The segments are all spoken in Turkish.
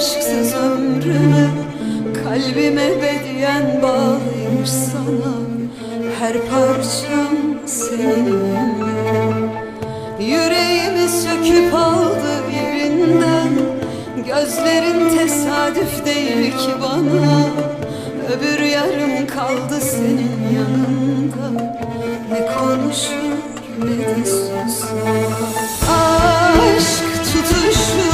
aşksız ömrüme Kalbime ebediyen bağlıymış sana. Her parçam seninle. Yüreğimi söküp aldı birinden Gözlerin tesadüf değil ki bana. Öbür yarım kaldı senin yanında. Ne konuşur ne de susar. Aşk tutuşur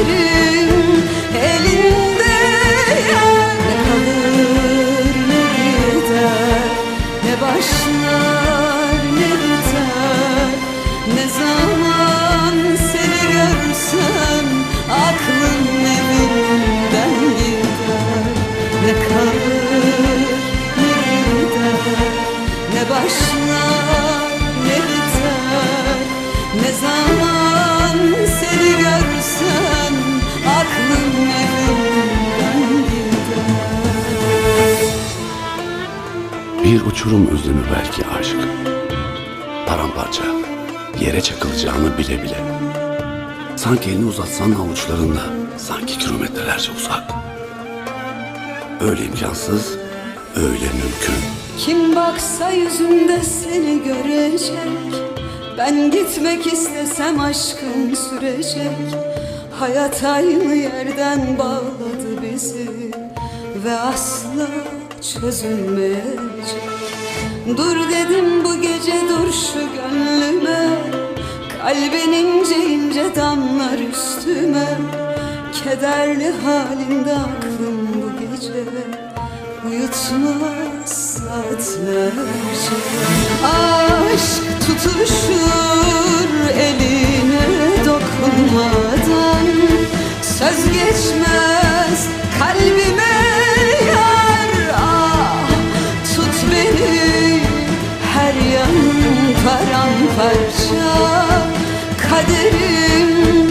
Ne kalır ne gider Ne başlar ne biter Ne zaman Bir uçurum özlemi belki aşk. Paramparça, yere çakılacağını bile bile. Sanki elini uzatsan avuçlarında, sanki kilometrelerce uzak. Öyle imkansız, öyle mümkün. Kim baksa yüzümde seni görecek Ben gitmek istesem aşkım sürecek Hayat aynı yerden bağladı bizi Ve asla çözülmeyecek Dur dedim bu gece dur şu gönlüme. Kalbin ince ince damlar üstüme. Kederli halinde aklım bu gece. Uyutmaz saatlerce. Aşk tutuşur eline paramparça kaderim